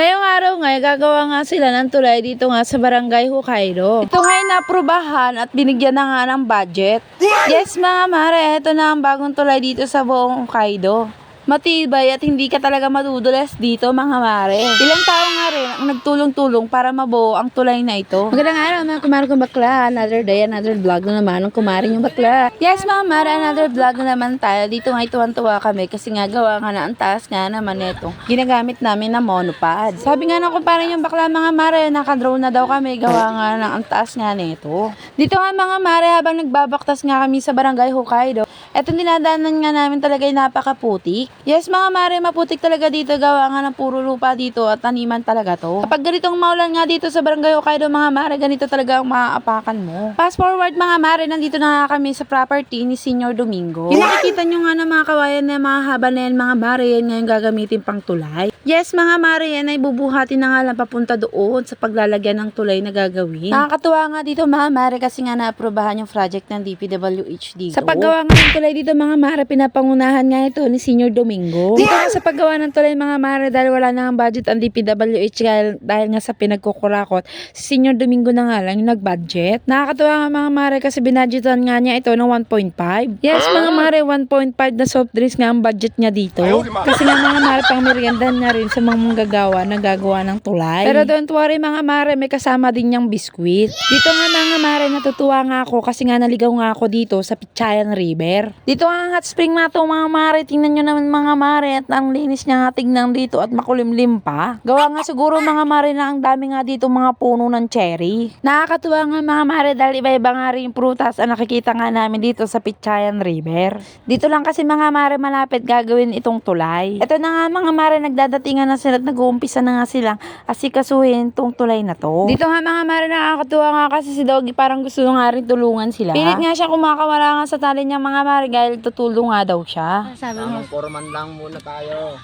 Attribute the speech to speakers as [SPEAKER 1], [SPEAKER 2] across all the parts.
[SPEAKER 1] Ngayong araw nga, gagawa nga sila ng tulay dito nga sa Barangay Hokkaido. Ito nga ay naprubahan at binigyan na nga ng budget. Yes mga mare, ito na ang bagong tulay dito sa buong Hokkaido. Matibay at hindi ka talaga madudulas dito mga mare. Ilang tao nga rin ang nagtulong-tulong para mabuo ang tulay na ito. Magandang araw mga kumare kong bakla. Another day, another vlog na naman ng kumare yung bakla. Yes mga mare, another vlog na naman tayo. Dito nga tuwan-tuwa kami kasi nga gawa nga na ang taas nga naman nito. Ginagamit namin na monopod. Sabi nga ng kumpare yung bakla mga mare, nakadrone na daw kami. Gawa nga ng ang taas nga nito. Dito nga mga mare, habang nagbabaktas nga kami sa barangay Hokkaido, eto dinadaanan nga namin talaga yung napakaputik. Yes mga mare, maputik talaga dito. Gawa nga ng puro lupa dito at taniman talaga to. Kapag ganitong maulan nga dito sa barangay Hokkaido mga mare, ganito talaga ang maaapakan mo. Fast forward mga mare, nandito na nga kami sa property ni Senior Domingo. Yung nakikita nyo nga na mga kawayan na mga haba na yan mga mare, yan nga gagamitin pang tulay. Yes mga mare, yan ay bubuhati na nga lang papunta doon sa paglalagyan ng tulay na gagawin. Nakakatuwa nga dito mga mare kasi nga naaprobahan yung project ng DPWH dito. Sa paggawa nga ng tulay dito mga mare, pinapangunahan nga ito ni Senior Domingo. Dito nga sa paggawa ng tulay mga mare, dahil wala na ang budget ang DPWH dahil, dahil nga sa pinagkukurakot, si Senior Domingo na nga lang yung nag-budget. Nakakatuwa nga mga mare kasi binadgetan nga niya ito ng 1.5. Yes mga mare, 1.5 na soft drinks nga ang budget niya dito. Kasi nga mga mare, pang merienda niya rin sa mga manggagawa na gagawa ng tulay. Pero don't worry mga mare, may kasama din niyang biskwit. Dito nga mga mare, natutuwa nga ako kasi nga naligaw nga ako dito sa Pichayan River. Dito nga ang hot spring na to mga mare, tingnan nyo naman mga mare at ang linis niya nga tignan dito at makulimlim pa. Gawa nga siguro mga mare na ang dami nga dito mga puno ng cherry. Nakakatuwa nga mga mare dahil iba-iba nga rin prutas ang nakikita nga namin dito sa Pichayan River. Dito lang kasi mga mare malapit gagawin itong tulay. Ito na nga mga mare nagdadatingan na sila at nag-uumpisa na nga silang asikasuhin itong tulay na to. Dito nga mga mare nakakatuwa nga kasi si Doggy parang gusto nga rin tulungan sila. Pilit nga siya kumakawala nga sa tali niya mga mare dahil tutulong nga daw siya. Sabi mo,
[SPEAKER 2] foreman lang muna tayo.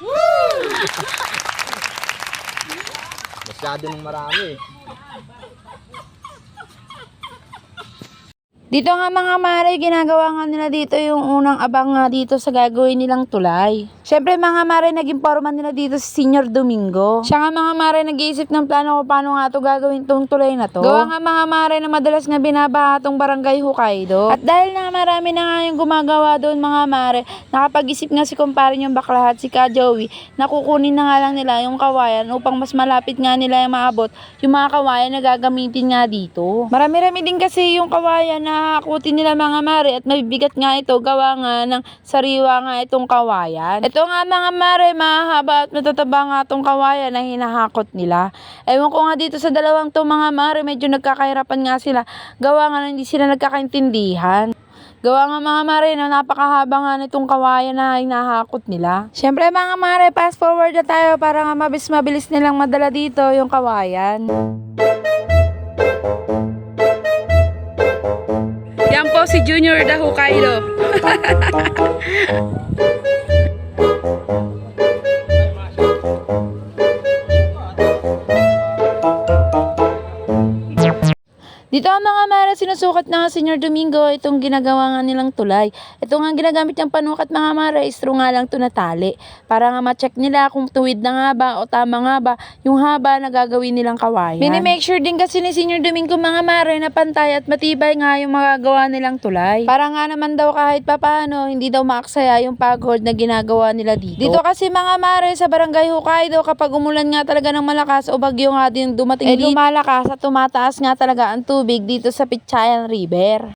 [SPEAKER 2] Masyado nung marami.
[SPEAKER 1] Dito nga mga mare, ginagawa nga nila dito yung unang abang nga dito sa gagawin nilang tulay. Siyempre mga mare, naging foreman nila dito si Senior Domingo. Siya nga mga mare, nag-iisip ng plano kung paano nga to gagawin tong tulay na to. Gawa nga mga mare na madalas nga binabaha tong barangay Hokkaido. At dahil na marami na nga yung gumagawa doon mga mare, nakapag-isip nga si kumpare yung baklahat, si Ka Joey, na kukunin na nga lang nila yung kawayan upang mas malapit nga nila yung maabot yung mga kawayan na gagamitin nga dito. Marami-rami din kasi yung kawayan na hakutin nila mga mare at mabibigat nga ito gawa nga ng sariwa nga itong kawayan. Ito nga mga mare, mahaba at matataba nga itong kawayan na hinahakot nila. Ewan ko nga dito sa dalawang to mga mare, medyo nagkakahirapan nga sila. Gawa nga na hindi sila nagkakaintindihan. Gawa nga mga mare na napakahaba nga nitong kawayan na hinahakot nila. Siyempre mga mare, fast forward na tayo para nga mabilis mabilis nilang madala dito yung kawayan. Yan po si Junior the Dito ang mga mara sinusukat na nga Senior Domingo itong ginagawa nga nilang tulay. Ito nga ginagamit niyang panukat mga mara is true nga lang to na tali. Para nga ma-check nila kung tuwid na nga ba o tama nga ba yung haba na gagawin nilang kawayan. Mini-make sure din kasi ni Senior Domingo mga mara na pantay at matibay nga yung magagawa nilang tulay. Para nga naman daw kahit papano hindi daw maaksaya yung pagod na ginagawa nila dito. Dito kasi mga mare sa barangay Hokkaido kapag umulan nga talaga ng malakas o bagyo nga din dumating eh, lumalakas at tumataas nga talaga ang tubig dito sa Pichayan River.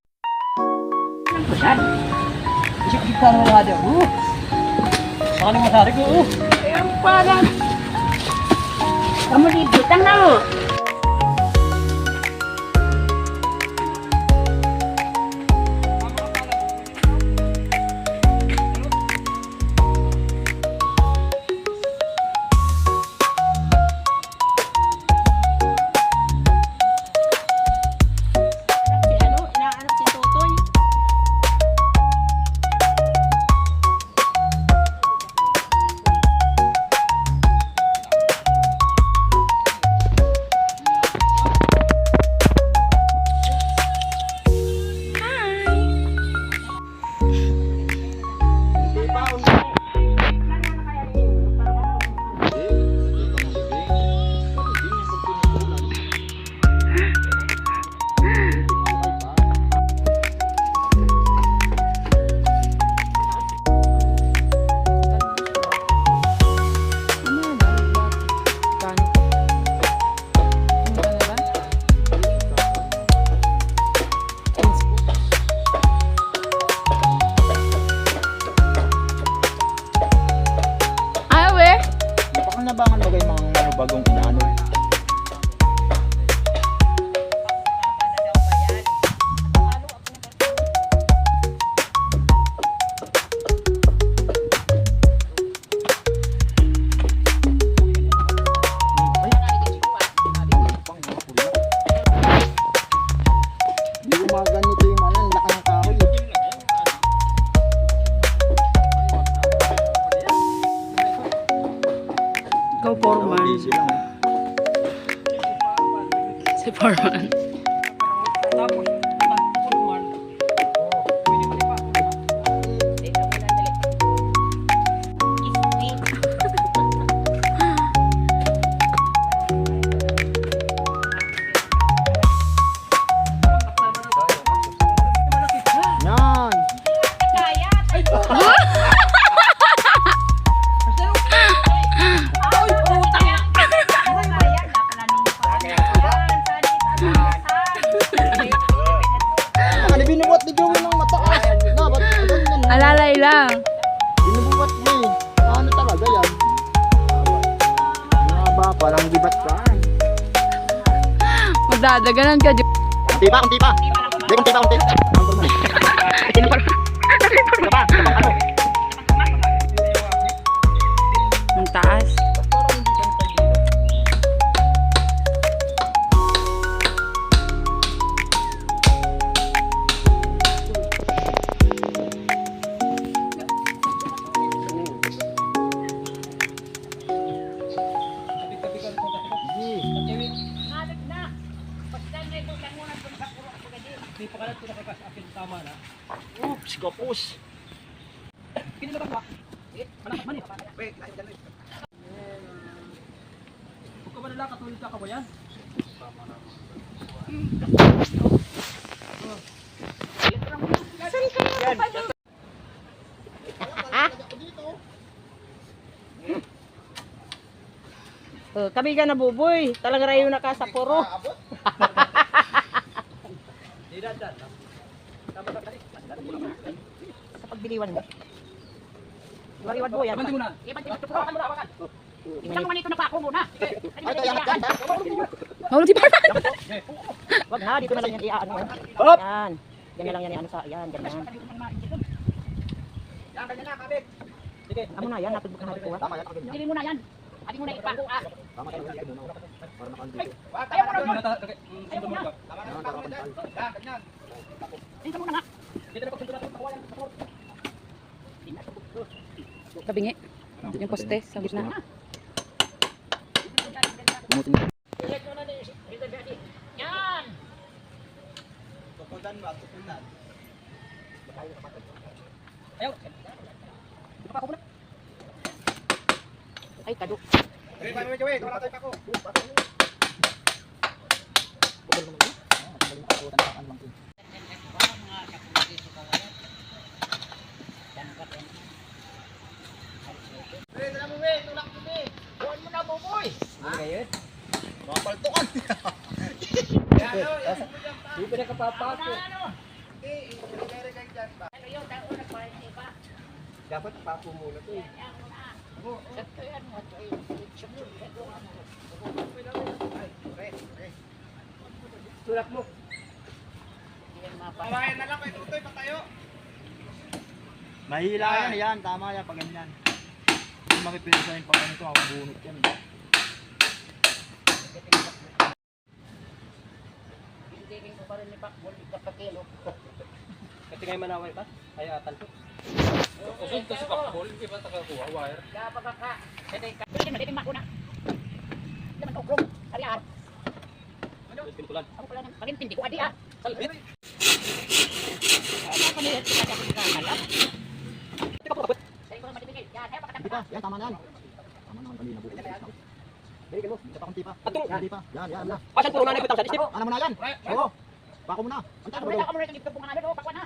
[SPEAKER 2] Isip-isip ka mo nga dyan. Uh!
[SPEAKER 3] Si
[SPEAKER 1] Foreman.
[SPEAKER 2] Tapos,
[SPEAKER 4] Parang gibat ka.
[SPEAKER 1] Magdadaganan ka, Jo.
[SPEAKER 4] Kunti pa, kunti pa. Hindi, kunti pa, kunti. Kunti pa. Kapus.
[SPEAKER 2] Kinilabas ba? Eh, manakot man eh. Wait, lahat dyan. Huwag ka ba nila katulad ka kabayan?
[SPEAKER 3] Oh, kami ka na buboy. Talaga rayo na ka sa puro.
[SPEAKER 2] Hindi
[SPEAKER 3] Sa pagdiliwan mo. Iwariwan mo yan.
[SPEAKER 2] Abanti mo na.
[SPEAKER 3] Iban mo na awakan. Isang manito na pa ako muna.
[SPEAKER 4] Ay, kaya yan, yan.
[SPEAKER 1] Mahulog si Foreman.
[SPEAKER 3] Wag na, dito na lang yan i-ano. Yan. Ganyan lang yan i-ano sa, yan, ganyan.
[SPEAKER 2] Yan, ganyan na, kabit. Sige.
[SPEAKER 3] Amo na yan, natutbok na natin kuha.
[SPEAKER 4] Tama yan, ako ganyan.
[SPEAKER 3] Dili mo na yan. Adi mo na ah.
[SPEAKER 4] Tama yan, ganyan, ganyan. Para nakandito.
[SPEAKER 3] Ayaw mo na Ayaw mo na.
[SPEAKER 4] Yan, nakapantay.
[SPEAKER 2] Yan, ganyan.
[SPEAKER 3] Tingnan mo na.
[SPEAKER 2] Dito na pagsunod natin, kawayan.
[SPEAKER 1] Kabingi. Yung poste sa gitna.
[SPEAKER 4] Tumutin.
[SPEAKER 3] Yan.
[SPEAKER 2] Ayaw. Dito pa ako muna.
[SPEAKER 3] Ay, kado.
[SPEAKER 2] Tayo pa ako. Hindi pa nakapapako. Dapat pako muna to eh. Tulak mo. Kawayan na lang kay Tutoy, patayo.
[SPEAKER 4] Mahila yan, yan. Tama yan, pag ganyan. Hindi makipilisan yung pag ganito, ako bunot yan.
[SPEAKER 2] Kasi ngayon manaway ka? Kaya atan to. Usog to si Pakbol, iba takakuha, wire.
[SPEAKER 3] Pwede matitim ako na. Hindi man ukrong. Ari ar.
[SPEAKER 2] Pintulan.
[SPEAKER 3] Ako pala nang pagintindi ko adi ah. Ano pa niya kita sa kakalap? Sa ikaw matibigil. Yan, hay
[SPEAKER 4] Hindi pa, yan, tama na yan. Tama naman, kanina bukas.
[SPEAKER 2] Bigyan mo.
[SPEAKER 4] Isa pa kunti pa.
[SPEAKER 2] Atong.
[SPEAKER 4] Yan, Hindi pa. Yan, yan, na.
[SPEAKER 2] Asan puro nanay pitang sa disip?
[SPEAKER 4] Ano mo na yan? Oo. Pako mo na. Antay
[SPEAKER 3] Ako
[SPEAKER 4] mo
[SPEAKER 3] na
[SPEAKER 4] daw.
[SPEAKER 3] ako muna dito bunga na do, pakwan na.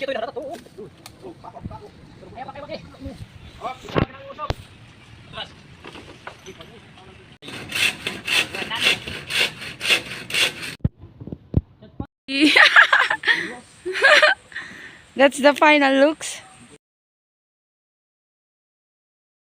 [SPEAKER 2] Kasi ito yung naratat. Oo. Kaya pa,
[SPEAKER 3] kaya pa, kaya. Oh, sabi ng usap. Atras.
[SPEAKER 1] That's the final looks.